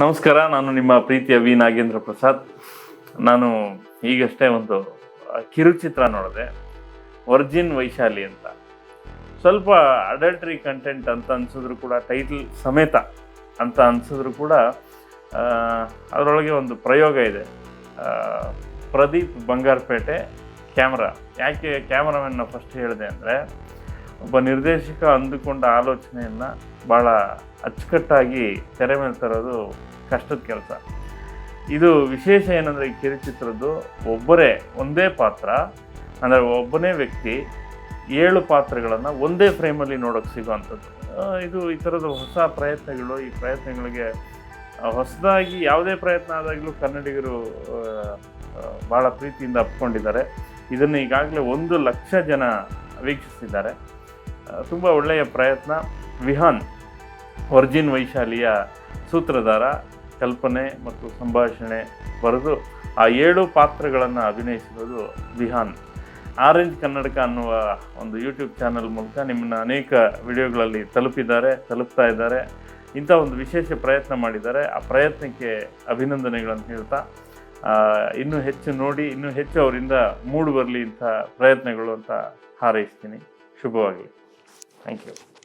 ನಮಸ್ಕಾರ, ನಾನು ನಿಮ್ಮ ಪ್ರೀತಿಯ ವಿ ನಾಗೇಂದ್ರ ಪ್ರಸಾದ್. ನಾನು ಈಗಷ್ಟೇ ಒಂದು ಕಿರುಚಿತ್ರ ನೋಡಿದೆ. ವರ್ಜಿನ್ ವೈಶಾಲಿ ಅಂತ. ಸ್ವಲ್ಪ ಅಡಲ್ಟ್ರಿ ಕಂಟೆಂಟ್ ಅಂತ ಅನಿಸಿದ್ರು ಕೂಡ, ಟೈಟಲ್ ಸಮೇತ ಅಂತ ಅನಿಸಿದ್ರು ಕೂಡ ಅದರೊಳಗೆ ಒಂದು ಪ್ರಯೋಗ ಇದೆ. ಪ್ರದೀಪ್ ಬಂಗಾರಪೇಟೆ ಕ್ಯಾಮ್ರಾ. ಯಾಕೆ ಕ್ಯಾಮ್ರಾಮನ್ನ ಫಸ್ಟ್ ಹೇಳಿದೆ ಅಂದರೆ ಒಬ್ಬ ನಿರ್ದೇಶಕ ಅಂದುಕೊಂಡ ಆಲೋಚನೆಯನ್ನು ಭಾಳ ಅಚ್ಚುಕಟ್ಟಾಗಿ ತೆರೆ ಮೇಲೆ ತರೋದು ಕಷ್ಟದ ಕೆಲಸ. ಇದು ವಿಶೇಷ ಏನಂದರೆ ಈ ಕಿರುಚಿತ್ರದ್ದು ಒಬ್ಬರೇ ಒಂದೇ ಪಾತ್ರ, ಅಂದರೆ ಒಬ್ಬನೇ ವ್ಯಕ್ತಿ ಏಳು ಪಾತ್ರಗಳನ್ನು ಒಂದೇ ಫ್ರೇಮಲ್ಲಿ ನೋಡೋಕ್ಕೆ ಸಿಗುವಂಥದ್ದು. ಇದು ಈ ಥರದ ಹೊಸ ಪ್ರಯತ್ನಗಳು, ಈ ಪ್ರಯತ್ನಗಳಿಗೆ ಹೊಸದಾಗಿ ಯಾವುದೇ ಪ್ರಯತ್ನ ಆದಾಗಲೂ ಕನ್ನಡಿಗರು ಭಾಳ ಪ್ರೀತಿಯಿಂದ ಅಪ್ಕೊಂಡಿದ್ದಾರೆ. ಇದನ್ನು ಈಗಾಗಲೇ ಒಂದು ಲಕ್ಷ ಜನ ವೀಕ್ಷಿಸಿದ್ದಾರೆ. ತುಂಬ ಒಳ್ಳೆಯ ಪ್ರಯತ್ನ. ವಿಹಾನ್, ವರ್ಜಿನ್ ವೈಶಾಲಿಯ ಸೂತ್ರಧಾರ, ಕಲ್ಪನೆ ಮತ್ತು ಸಂಭಾಷಣೆ ಬರೆದು ಆ ಏಳು ಪಾತ್ರಗಳನ್ನು ಅಭಿನಯಿಸಿರೋದು ವಿಹಾನ್. ಆರೆಂಜ್ ಕನ್ನಡಕ ಅನ್ನುವ ಒಂದು ಯೂಟ್ಯೂಬ್ ಚಾನಲ್ ಮೂಲಕ ನಿಮ್ಮನ್ನ ಅನೇಕ ವಿಡಿಯೋಗಳಲ್ಲಿ ತಲುಪಿದ್ದಾರೆ, ತಲುಪ್ತಾ ಇದ್ದಾರೆ. ಇಂಥ ಒಂದು ವಿಶೇಷ ಪ್ರಯತ್ನ ಮಾಡಿದ್ದಾರೆ. ಆ ಪ್ರಯತ್ನಕ್ಕೆ ಅಭಿನಂದನೆಗಳನ್ನು ಹೇಳ್ತಾ ಇನ್ನೂ ಹೆಚ್ಚು ನೋಡಿ, ಇನ್ನೂ ಹೆಚ್ಚು ಅವರಿಂದ ಮೂಡು ಬರಲಿ ಇಂಥ ಪ್ರಯತ್ನಗಳು ಅಂತ ಹಾರೈಸ್ತೀನಿ. ಶುಭವಾಗಲಿ. Thank you.